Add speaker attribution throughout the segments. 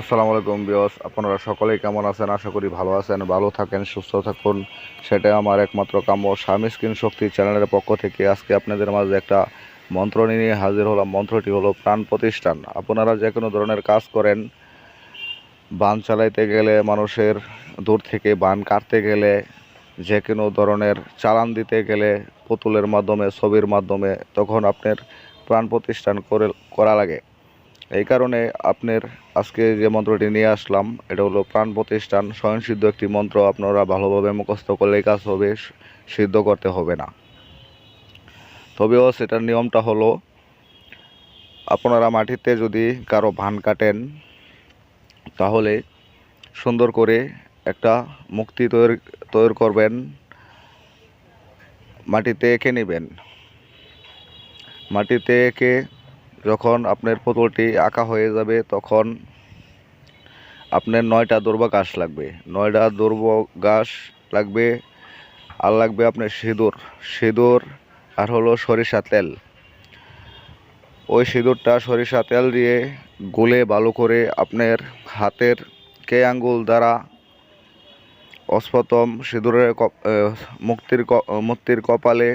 Speaker 1: আসসালামু আলাইকুম বিয়স আপনারা সকলেই কেমন আছেন? আশা করি ভালো আছেন, ভালো থাকেন, সুস্থ থাকুন। সেটাই আমার একমাত্র কাম্য স্বামী স্ক্রিন শক্তি চ্যানেলের পক্ষ থেকে আজকে আপনাদের মাঝে একটা মন্ত্র নিয়ে হাজির হলাম। মন্ত্রটি হলো প্রাণ প্রতিষ্ঠান। আপনারা যে কোনো ধরনের কাজ করেন, বান চালাইতে গেলে মানুষের দূর থেকে বান কাটতে গেলে, যে কোনো ধরনের চালান দিতে গেলে পুতুলের মাধ্যমে, ছবির মাধ্যমে, তখন আপনার প্রাণ প্রতিষ্ঠান করে করা লাগে। এই কারণে আপনার আজকে যে মন্ত্রটি নিয়ে আসলাম, এটা হলো প্রাণ প্রতিষ্ঠান, স্বয়ংসিদ্ধ একটি মন্ত্র, আপনারা ভালোভাবে মুখস্থ করলেই কাজ হবে, সিদ্ধ করতে হবে না। তবেও সেটার নিয়মটা হলো, আপনারা মাটিতে যদি কারও ভান কাটেন, তাহলে সুন্দর করে একটা মুক্তি তৈরি তৈরি করবেন, মাটিতে এঁকে নেবেন। মাটিতে এঁকে যখন আপনার পুতুলটি আঁকা হয়ে যাবে তখন আপনার নয়টা দুর্বা ঘাস লাগবে। নয়টা দুর্বা ঘাস লাগবে আর লাগবে আপনার সিঁদুর। সিঁদুর আর হলো সরিষা তেল। ওই সিঁদুরটা সরিষা তেল দিয়ে গুলে ভালো করে আপনার হাতের কে আঙ্গুল দ্বারা অস্পতম সিঁদুরের আহ, মুক্তির কপালে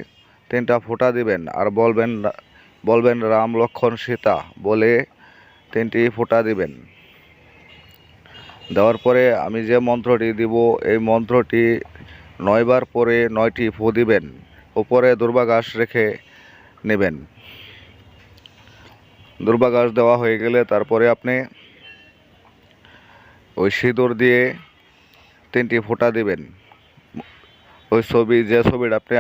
Speaker 1: তিনটা ফোঁটা দিবেন আর বলবেন বলবেন, রাম লক্ষণ সীতা বলে তিনটি ফোঁটা দিবেন। দেওয়ার পরে আমি যে মন্ত্রটি দিব, এই মন্ত্রটি নয়বার পরে নয়টি ফু দিবেন, উপরে দুর্বাঘাস রেখে নেবেন। দুর্বাঘাস দেওয়া হয়ে গেলে তারপরে আপনি ওই সিঁদুর দিয়ে তিনটি ফোঁটা দিবেন। ওই ছবি, যে ছবিটা আপনি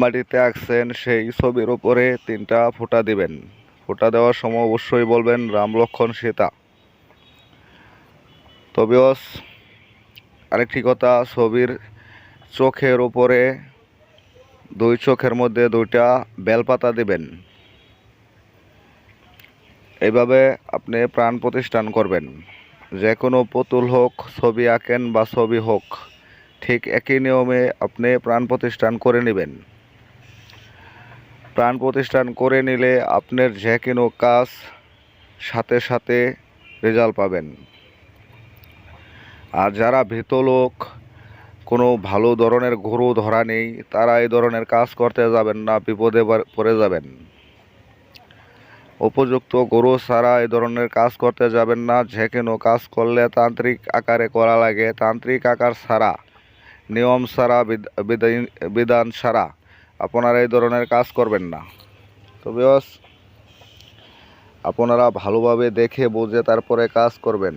Speaker 1: মাটিতে আঁকছেন সেই ছবির উপরে তিনটা ফোঁটা দিবেন। ফোঁটা দেওয়ার সময় অবশ্যই বলবেন, রাম লক্ষণ সীতা। তবেও আরেকটি কথা, ছবির চোখের উপরে দুই চোখের মধ্যে দুইটা বেলপাতা দিবেন। এইভাবে আপনি প্রাণ প্রতিষ্ঠান করবেন। যে কোনো পুতুল হোক, ছবি আঁকেন বা ছবি হোক, ঠিক একই নিয়মে আপনি প্রাণ প্রতিষ্ঠান করে নেবেন। প্রাণ প্রতিষ্ঠান করে নিলে আপনার যে কোনো কাজ সাথে সাথে রেজাল্ট পাবেন। আর যারা ভীত লোক, কোনো ভালো ধরনের গরু ধরা নেই, তারা এই ধরনের কাজ করতে যাবেন না, বিপদে পড়ে যাবেন। উপযুক্ত গরু ছাড়া এই ধরনের কাজ করতে যাবেন না, যে কোনো কাজ করলে তান্ত্রিক আকারে করা লাগে। তান্ত্রিক আকার ছাড়া, নিয়ম ছাড়া বিধ- বিধান- বিধান ছাড়া। আপনারা এই ধরনের কাজ করবেন না। তবে আপনারা ভালোভাবে দেখে, বুঝে তারপরে কাজ করবেন।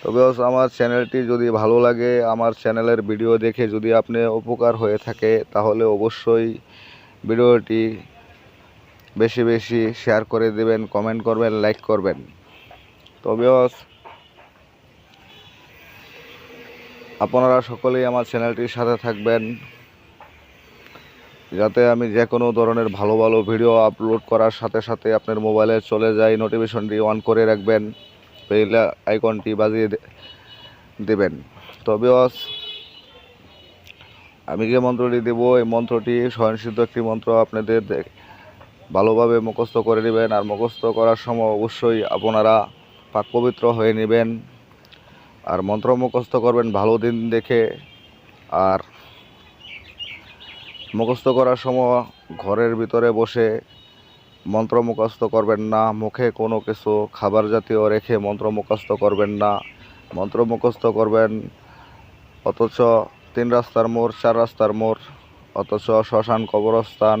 Speaker 1: তো তবে আমার চ্যানেলটি যদি ভালো লাগে, আমার চ্যানেলের ভিডিও দেখে যদি আপনি উপকার হয়ে থাকে, তাহলে অবশ্যই ভিডিওটি বেশি বেশি শেয়ার করে দেবেন কমেন্ট করবেন লাইক করবেন। তবে আপনারা সকলেই আমার চ্যানেলটির সাথে থাকবেন। যাতে আমি যে কোনো ধরনের ভালো ভালো ভিডিও আপলোড করার সাথে সাথে আপনার মোবাইলে চলে যায় নোটিফিকেশনটি অন করে রাখবেন বেল আইকনটি বাজিয়ে দেবেন। তবে আমি যে মন্ত্রটি দেব, এই মন্ত্রটি স্বয়ংসিদ্ধ একটি মন্ত্র, আপনাদের ভালোভাবে মুখস্থ করে নেবেন, আর মুখস্থ করার সময় অবশ্যই আপনারা পাক পবিত্র হয়ে নেবেন, আর মন্ত্র মুখস্থ করবেন ভালো দিন দেখে, আর মুখস্থ করার সময় ঘরের ভিতরে বসে মন্ত্র মুখস্থ করবেন না, মুখে কোনো কিছু খাবার জাতীয় রেখে মন্ত্র মুখস্থ করবেন না। মন্ত্র মুখস্থ করবেন, অথচ তিন রাস্তার মোড়, চার রাস্তার মোড়, অথচ শ্মশান, কবরস্থান,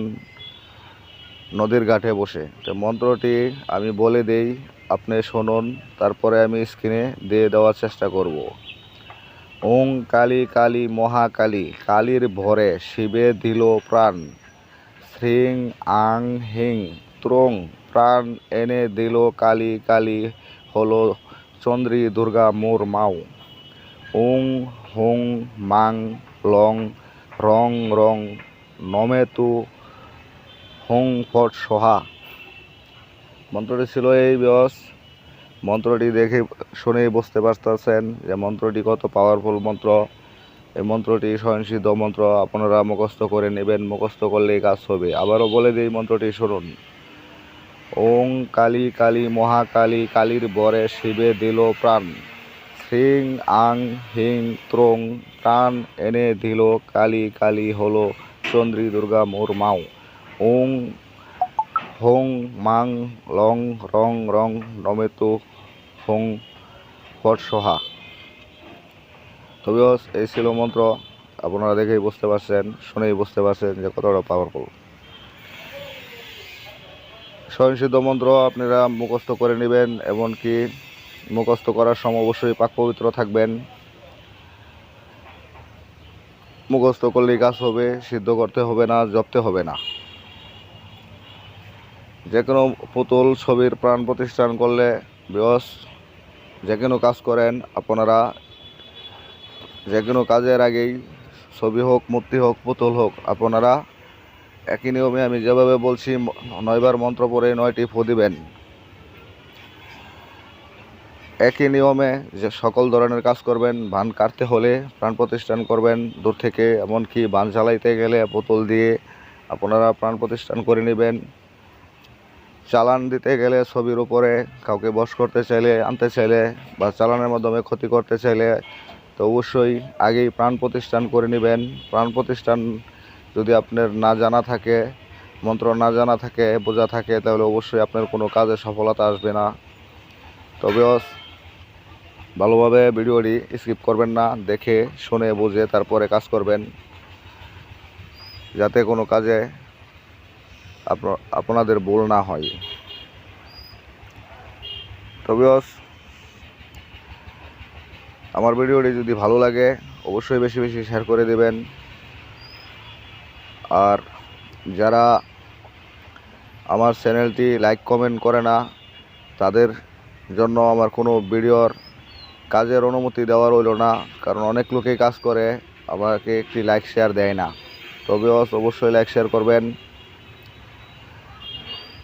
Speaker 1: নদীর ঘাটে বসে। তো মন্ত্রটি আমি বলে দেই, আপনি শুনুন, তারপরে আমি স্ক্রিনে দিয়ে দেওয়ার চেষ্টা করব। ওং কালী কালী মহাকালী, কালীর ভরে শিবে দিল প্রাণ। শ্রিং আং হিং ত্রং প্রাণ এনে দিল কালী কালী হলো চন্দ্রী দুর্গা মোর মাও ওং হুং মাং লং রং রং নমেতু হুং ফট সোহা। মন্ত্রটি ছিল এই বস। মন্ত্রটি দেখে শুনেই বুঝতে পারতেছেন যে মন্ত্রটি কত পাওয়ারফুল মন্ত্র। এই মন্ত্রটি স্বয়ংসিদ্ধ মন্ত্র, আপনারা মুখস্থ করে নেবেন, মুখস্থ করলেই কাজ হবে। আবারও বলে দিই মন্ত্রটি শুনুন। ওং কালী কালী মহাকালী কালীর বরে শিবে দিল প্রাণ। হ্রিং আং, হিং, ত্রং প্রাণ এনে দিল কালী কালী হলো চন্দ্রী দুর্গা মোর মাও। ওং হোং, মাং, লং, রং রং নমেতু হোং ফটসহা তবে এই ছিল মন্ত্র। আপনারা দেখেই বুঝতে পারছেন, শুনেই বুঝতে পারছেন যে কতটা পাওয়ারফুল স্বয়ংসিদ্ধ মন্ত্র আপনারা মুখস্থ করে নেবেন, এমনকি মুখস্থ করার সময় অবশ্যই পাক পবিত্র থাকবেন। মুখস্থ করলেই কাজ হবে, সিদ্ধ করতে হবে না, জপতে হবে না। যে কোনো পুতুল ছবির প্রাণ প্রতিষ্ঠান করলে বয়স যে কোনো কাজ করেন আপনারা যে কোনো কাজের আগেই ছবি হোক, মূর্তি হোক, পুতুল হোক, আপনারা একই নিয়মে আমি যেভাবে বলছি নয়বার মন্ত্র পড়ে নয়টি ফু দিবেন। একই নিয়মে যে সকল ধরনের কাজ করবেন, বান কাটতে হলে প্রাণ প্রতিষ্ঠান করবেন, দূর থেকে, এমনকি বান জ্বালাইতে গেলে বোতল দিয়ে আপনারা প্রাণ প্রতিষ্ঠান করে নেবেন। চালান দিতে গেলে ছবির উপরে কাউকে বশ করতে চাইলে, আনতে চাইলে বা চালানের মাধ্যমে ক্ষতি করতে চাইলে, তো অবশ্যই আগেই প্রাণ প্রতিষ্ঠান করে নেবেন। প্রাণ প্রতিষ্ঠান যদি আপনার না জানা থাকে, মন্ত্র না জানা থাকে, বোঝা থাকে, তাহলে অবশ্যই আপনার কোনো কাজে সফলতা আসবে না। তবে ভালোভাবে ভিডিওটি স্কিপ করবেন না, দেখে, শুনে, বুঝে, তারপরে কাজ করবেন। যাতে কোনো কাজে আপনাদের ভুল না হয়। তবে আমার ভিডিওটি যদি ভালো লাগে, অবশ্যই বেশি বেশি শেয়ার করে দেবেন। আর যারা আমার চ্যানেলটি লাইক কমেন্ট করে না, তাদের জন্য আমার কোনো ভিডিওর কাজের অনুমতি দেওয়া রইল না, কারণ অনেক লোকেই কাজ করে, আমাকে একটি লাইক শেয়ার দেয় না। তবে অবশ্যই লাইক শেয়ার করবেন।